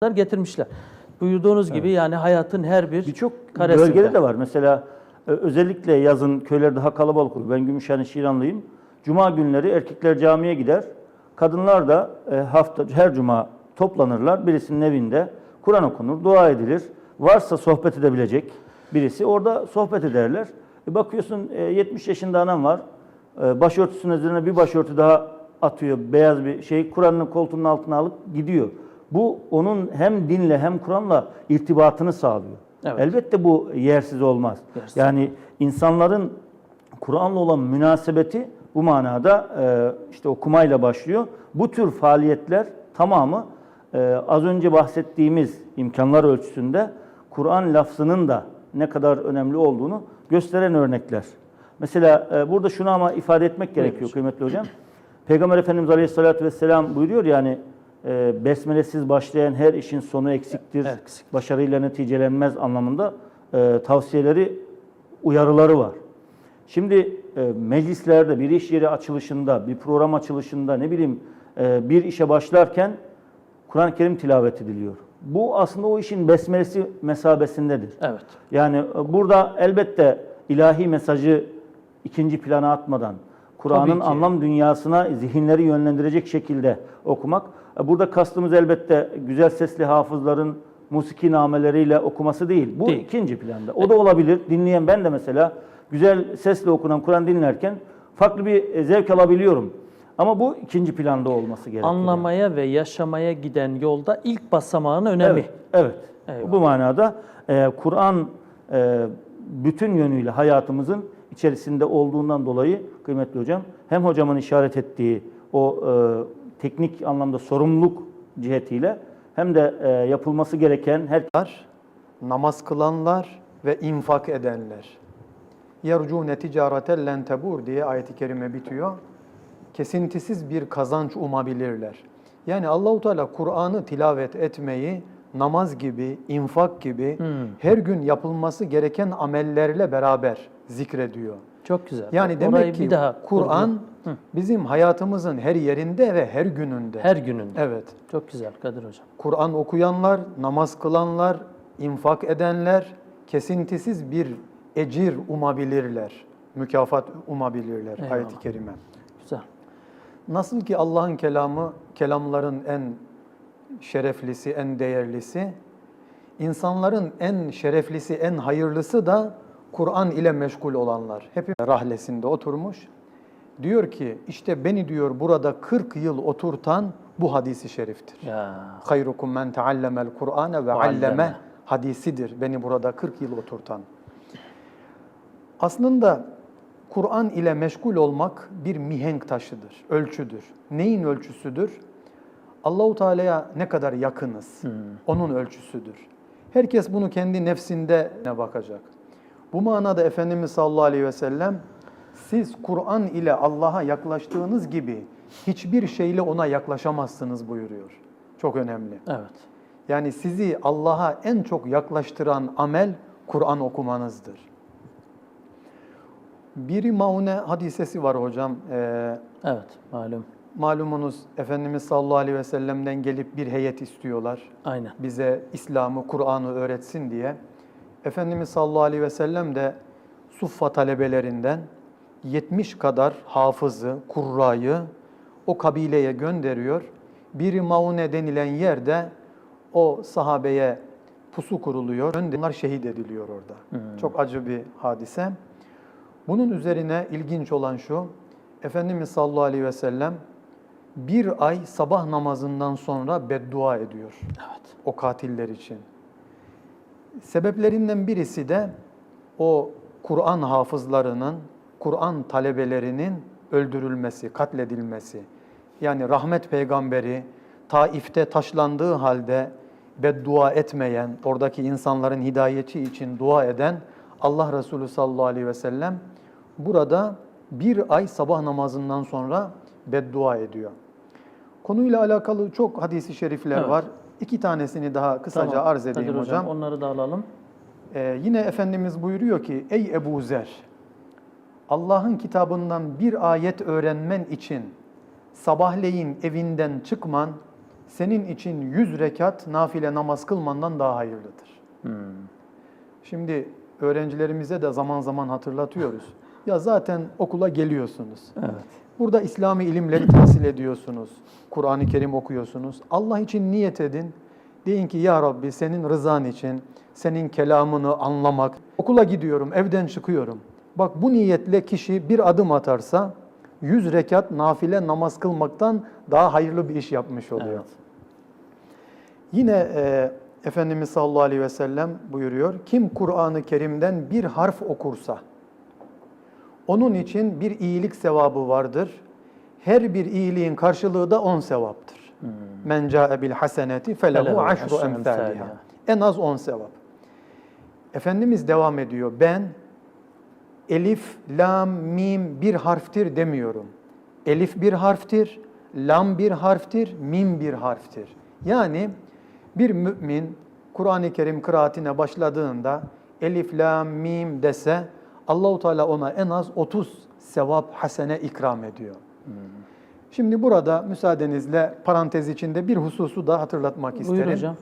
getirmişler. Buyurduğunuz gibi yani hayatın her bir Birçok karesinde. bölgede de var. Mesela e, özellikle yazın köyler daha kalabalık olur. Ben Gümüşhane Şiranlıyım. Cuma günleri erkekler camiye gider. Kadınlar da e, hafta her cuma toplanırlar. Birisinin evinde Kur'an okunur, dua edilir. Varsa sohbet edebilecek birisi orada sohbet ederler. E, bakıyorsun e, 70 yaşında anam var. Başörtüsünün üzerine bir başörtü daha atıyor. Beyaz bir şey. Kur'an'ın koltuğunun altına alıp gidiyor. Bu onun hem dinle hem Kur'an'la irtibatını sağlıyor. Evet. Elbette bu yersiz olmaz. Yersiz. Yani insanların Kur'an'la olan münasebeti bu manada e, işte okumayla başlıyor. Bu tür faaliyetler tamamı e, az önce bahsettiğimiz imkanlar ölçüsünde Kur'an lafzının da ne kadar önemli olduğunu gösteren örnekler. Mesela e, burada şunu ama ifade etmek gerekiyor kıymetli hocam. Peygamber Efendimiz Aleyhisselatü Vesselam buyuruyor yani e, besmelesiz başlayan her işin sonu eksiktir, eksik. başarıyla neticelenmez anlamında e, tavsiyeleri, uyarıları var. Şimdi e, meclislerde, bir iş yeri açılışında, bir program açılışında ne bileyim e, bir işe başlarken Kur'an-ı Kerim tilavet ediliyor. Bu aslında o işin besmelesi mesabesindedir. Evet. Yani e, burada elbette ilahi mesajı ikinci plana atmadan Kur'an'ın anlam dünyasına zihinleri yönlendirecek şekilde okumak. E, Burada kastımız elbette güzel sesli hafızların musiki nameleriyle okuması değil. Bu Değil. ikinci planda. O da olabilir. Dinleyen ben de mesela güzel sesle okunan Kur'an dinlerken farklı bir e, zevk alabiliyorum. Ama bu ikinci planda olması gerekiyor. Anlamaya ve yaşamaya giden yolda ilk basamağın önemi. Evet, evet. Eyvallah. Bu manada e, Kur'an e, bütün yönüyle hayatımızın içerisinde olduğundan dolayı kıymetli hocam hem hocamın işaret ettiği o e, teknik anlamda sorumluluk cihetiyle hem de e, yapılması gereken her namaz kılanlar ve infak edenler. Yercune ticareten len tebur diye ayet-i kerime bitiyor. Kesintisiz bir kazanç umabilirler. Yani Allahu Teala Kur'an'ı tilavet etmeyi namaz gibi, infak gibi her gün yapılması gereken amellerle beraber zikrediyor. Çok güzel. Yani Orayı demek ki Kur'an bizim hayatımızın her yerinde ve her gününde. her gününde. Evet. Çok güzel Kadir hocam. Kur'an okuyanlar, namaz kılanlar, infak edenler kesintisiz bir ecir umabilirler. Mükafat umabilirler Eyvallah. ayet-i kerime. Güzel. Nasıl ki Allah'ın kelamı kelamların en şereflisi, en değerlisi, insanların en şereflisi, en hayırlısı da Kur'an ile meşgul olanlar. Hep rahlesinde oturmuş. Diyor ki işte beni diyor burada 40 yıl oturtan bu hadisi şeriftir. Ya. Hayrukum men teallemel Kur'ane ve alleme. hadisidir beni burada 40 yıl oturtan. Aslında Kur'an ile meşgul olmak bir mihenk taşıdır, ölçüdür. Neyin ölçüsüdür? Allahu Teala'ya ne kadar yakınız, onun ölçüsüdür. Herkes bunu kendi nefsinde ne bakacak. Bu manada Efendimiz sallallahu aleyhi ve sellem siz Kur'an ile Allah'a yaklaştığınız gibi hiçbir şeyle ona yaklaşamazsınız buyuruyor. Çok önemli. Evet. Yani sizi Allah'a en çok yaklaştıran amel Kur'an okumanızdır. Biri Maune hadisesi var hocam. Ee, Evet. Malum. Malumunuz Efendimiz sallallahu aleyhi ve sellem'den gelip bir heyet istiyorlar. Aynen. Bize İslam'ı, Kur'an'ı öğretsin diye. Efendimiz sallallahu aleyhi ve sellem de Suffa talebelerinden 70 kadar hafızı, kurrayı o kabileye gönderiyor. Biri Maune denilen yerde o sahabeye pusu kuruluyor. Onlar şehit ediliyor orada. Çok acı bir hadise. Bunun üzerine ilginç olan şu, Efendimiz sallallahu aleyhi ve sellem bir ay sabah namazından sonra beddua ediyor Evet. o katiller için. Sebeplerinden birisi de o Kur'an hafızlarının, Kur'an talebelerinin öldürülmesi, katledilmesi. Yani rahmet peygamberi Taif'te taşlandığı halde beddua etmeyen, oradaki insanların hidayeti için dua eden Allah Resulü sallallahu aleyhi ve sellem burada bir ay sabah namazından sonra beddua ediyor. Konuyla alakalı çok hadisi şerifler Evet. var. İki tanesini daha kısaca Tamam. arz edeyim Kadir hocam. Onları da alalım. Ee, yine Efendimiz buyuruyor ki, ey Ebu Zer, Allah'ın kitabından bir ayet öğrenmen için sabahleyin evinden çıkman senin için 100 rekat nafile namaz kılmandan daha hayırlıdır. Şimdi öğrencilerimize de zaman zaman hatırlatıyoruz. Ya zaten okula geliyorsunuz. Evet. Burada İslami ilimleri tahsil ediyorsunuz. Kur'an-ı Kerim okuyorsunuz. Allah için niyet edin. Deyin ki ya Rabbi senin rızan için, senin kelamını anlamak. Okula gidiyorum, evden çıkıyorum. Bak bu niyetle kişi bir adım atarsa 100 rekat nafile namaz kılmaktan daha hayırlı bir iş yapmış oluyor. Evet. Yine e, Efendimiz sallallahu aleyhi ve sellem buyuruyor. Kim Kur'an-ı Kerim'den bir harf okursa onun için bir iyilik sevabı vardır. Her bir iyiliğin karşılığı da on sevaptır. Men ca'e bil haseneti felehu aşru emthaliha. En az on sevap. Efendimiz devam ediyor. Ben elif, lam, mim bir harftir demiyorum. Elif bir harftir, lam bir harftir, mim bir harftir. Yani bir mümin Kur'an-ı Kerim kıraatine başladığında elif, lam, mim dese Allahu Teala ona en az 30 sevap hasene ikram ediyor. Şimdi burada müsaadenizle parantez içinde bir hususu da hatırlatmak isterim. Buyur hocam.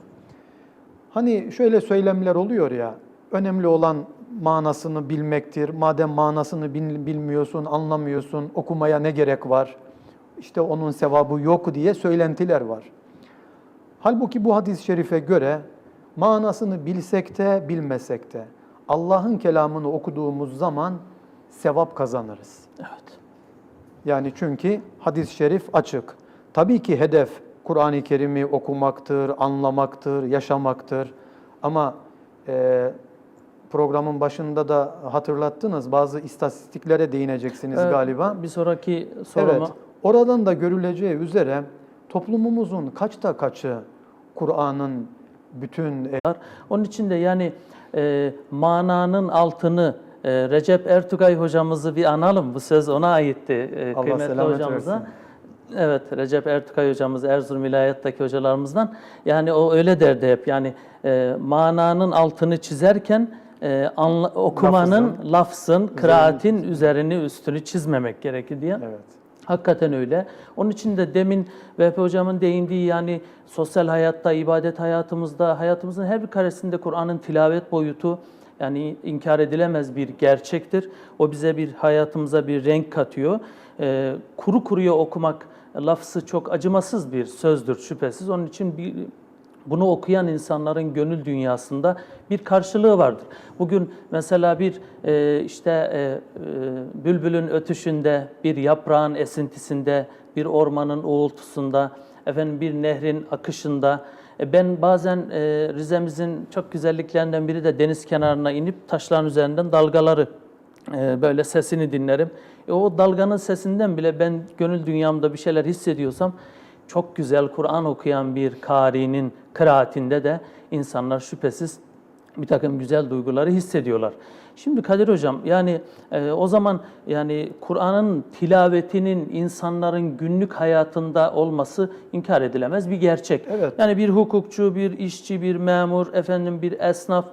Hani şöyle söylemler oluyor ya, önemli olan manasını bilmektir. Madem manasını bil- bilmiyorsun, anlamıyorsun, okumaya ne gerek var? İşte onun sevabı yok diye söylentiler var. Halbuki bu hadis-i şerife göre manasını bilsek de bilmesek de Allah'ın kelamını okuduğumuz zaman sevap kazanırız. Evet. Yani çünkü hadis-i şerif açık. Tabii ki hedef Kur'an-ı Kerim'i okumaktır, anlamaktır, yaşamaktır. Ama e, programın başında da hatırlattınız bazı istatistiklere değineceksiniz Evet, galiba. Bir sonraki soruma. Evet. Oradan da görüleceği üzere toplumumuzun kaçta kaçı Kur'an'ın bütün Onun için de yani e, mananın altını e, Recep Ertugay hocamızı bir analım. Bu söz ona aitti e, Allah kıymetli hocamıza. versin. Evet Recep Ertugay hocamız Erzurum vilayetteki hocalarımızdan. Yani o öyle derdi hep yani e, mananın altını çizerken e, anla- okumanın, lafzın, kıraatin üzerini üstünü çizmemek gerekir diye. evet. Hakikaten öyle. Onun için de demin Vehbi Hocam'ın değindiği yani sosyal hayatta, ibadet hayatımızda, hayatımızın her bir karesinde Kur'an'ın tilavet boyutu yani inkar edilemez bir gerçektir. O bize bir hayatımıza bir renk katıyor. Ee, kuru kuruya okumak lafzı çok acımasız bir sözdür şüphesiz. Onun için bir bunu okuyan insanların gönül dünyasında bir karşılığı vardır. Bugün mesela bir e, işte e, e, bülbülün ötüşünde, bir yaprağın esintisinde, bir ormanın uğultusunda, efendim bir nehrin akışında. Ben bazen Rize'mizin çok güzelliklerinden biri de deniz kenarına inip taşların üzerinden dalgaları böyle sesini dinlerim. O dalganın sesinden bile ben gönül dünyamda bir şeyler hissediyorsam çok güzel Kur'an okuyan bir karinin kıraatinde de insanlar şüphesiz bir takım güzel duyguları hissediyorlar. Şimdi Kadir Hocam yani e, o zaman yani Kur'an'ın tilavetinin insanların günlük hayatında olması inkar edilemez bir gerçek. Evet. Yani bir hukukçu, bir işçi, bir memur, efendim bir esnaf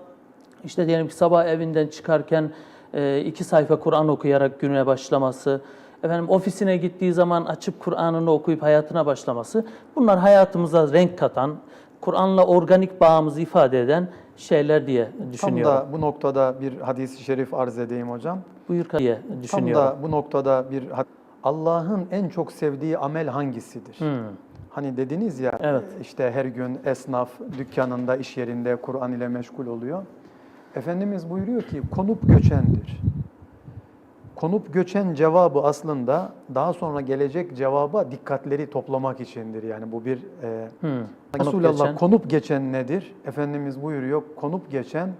işte diyelim ki sabah evinden çıkarken e, iki sayfa Kur'an okuyarak güne başlaması, efendim ofisine gittiği zaman açıp Kur'an'ını okuyup hayatına başlaması, bunlar hayatımıza renk katan, Kur'an'la organik bağımızı ifade eden şeyler diye Tam düşünüyorum. da bu noktada bir hadis-i şerif arz edeyim hocam. Buyur diye Tam düşünüyorum. da bu noktada bir Allah'ın en çok sevdiği amel hangisidir? Hmm. Hani dediniz ya Evet. işte her gün esnaf dükkanında, iş yerinde Kur'an ile meşgul oluyor. Efendimiz buyuruyor ki konup göçendir. Konup göçen cevabı aslında daha sonra gelecek cevaba dikkatleri toplamak içindir. Yani bu bir e, Hmm. Resulullah geçen. konup geçen nedir? Efendimiz buyuruyor konup geçen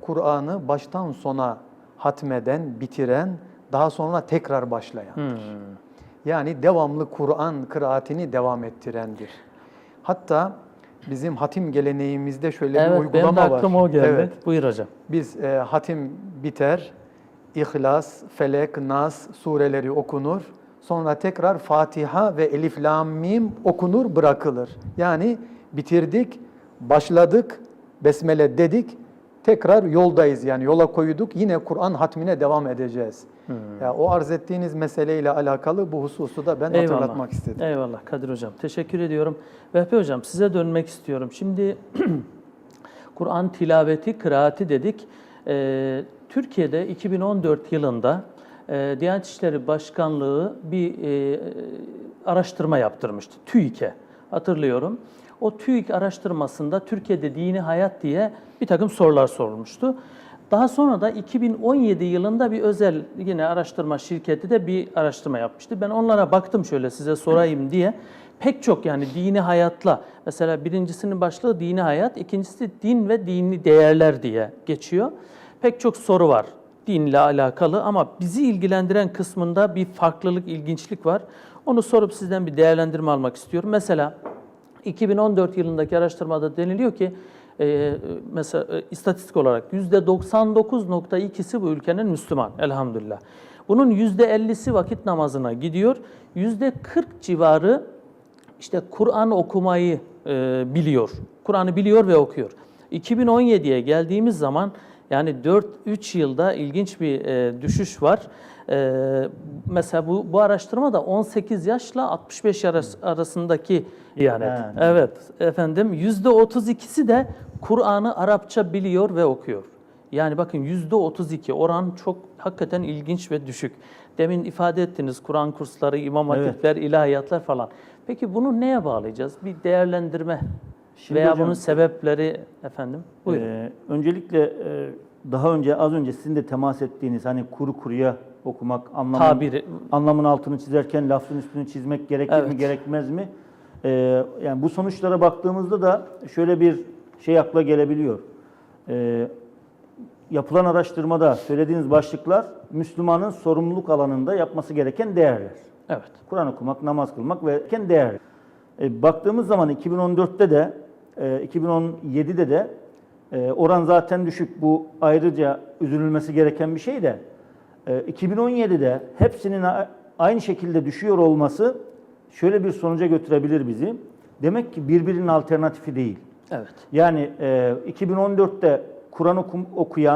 Kur'an'ı baştan sona hatmeden, bitiren, daha sonra tekrar başlayan. Hmm. Yani devamlı Kur'an kıraatini devam ettirendir. Hatta bizim hatim geleneğimizde şöyle bir Evet, benim de uygulama var. o geldi. Evet, Buyur hocam. biz e, hatim biter, İhlas, Felek, Nas sureleri okunur. Sonra tekrar Fatiha ve Elif, Lam, Mim okunur, bırakılır. Yani bitirdik, başladık, Besmele dedik, tekrar yoldayız yani yola koyduk yine Kur'an hatmine devam edeceğiz. Ya o arz ettiğiniz meseleyle alakalı bu hususu da ben Eyvallah. hatırlatmak istedim. Eyvallah Kadir Hocam. Teşekkür ediyorum. Vehbi Hocam size dönmek istiyorum. Şimdi Kur'an tilaveti, kıraati dedik. Ee, Türkiye'de 2014 yılında e, Diyanet İşleri Başkanlığı bir e, araştırma yaptırmıştı. TÜİK'e hatırlıyorum. O TÜİK araştırmasında Türkiye'de dini hayat diye bir takım sorular sorulmuştu. Daha sonra da 2017 yılında bir özel yine araştırma şirketi de bir araştırma yapmıştı. Ben onlara baktım şöyle size sorayım diye. Pek çok yani dini hayatla mesela birincisinin başlığı dini hayat, ikincisi din ve dini değerler diye geçiyor. Pek çok soru var dinle alakalı ama bizi ilgilendiren kısmında bir farklılık, ilginçlik var. Onu sorup sizden bir değerlendirme almak istiyorum. Mesela 2014 yılındaki araştırmada deniliyor ki e, mesela e, istatistik olarak %99.2'si bu ülkenin Müslüman elhamdülillah. Bunun %50'si vakit namazına gidiyor. %40 civarı işte Kur'an okumayı e, biliyor. Kur'an'ı biliyor ve okuyor. 2017'ye geldiğimiz zaman yani 4-3 yılda ilginç bir e, düşüş var. E, mesela bu, bu araştırma da 18 yaşla 65 yaş arasındaki yani. Yani. Evet efendim %32'si de Kur'an'ı Arapça biliyor ve okuyor. Yani bakın %32 oran çok hakikaten ilginç ve düşük. Demin ifade ettiniz Kur'an kursları, imam Evet. hatipler, ilahiyatlar falan. Peki bunu neye bağlayacağız? Bir değerlendirme Şimdi veya hocam, bunun sebepleri efendim. Buyurun. Ee, öncelikle e, daha önce az önce sizin de temas ettiğiniz hani kuru kuruya okumak anlamın, Tabiri. anlamın altını çizerken lafzın üstünü çizmek gerekir mi Evet. gerekmez mi? Ee, yani bu sonuçlara baktığımızda da şöyle bir şey akla gelebiliyor. Ee, yapılan araştırmada söylediğiniz başlıklar Müslümanın sorumluluk alanında yapması gereken değerler. Evet. Kur'an okumak, namaz kılmak ve değer. E, baktığımız zaman 2014'te de, e, 2017'de de e, oran zaten düşük. Bu ayrıca üzülülmesi gereken bir şey de. E, 2017'de hepsinin aynı şekilde düşüyor olması şöyle bir sonuca götürebilir bizi. Demek ki birbirinin alternatifi değil. Evet. Yani e, 2014'te Kur'an okum- okuyan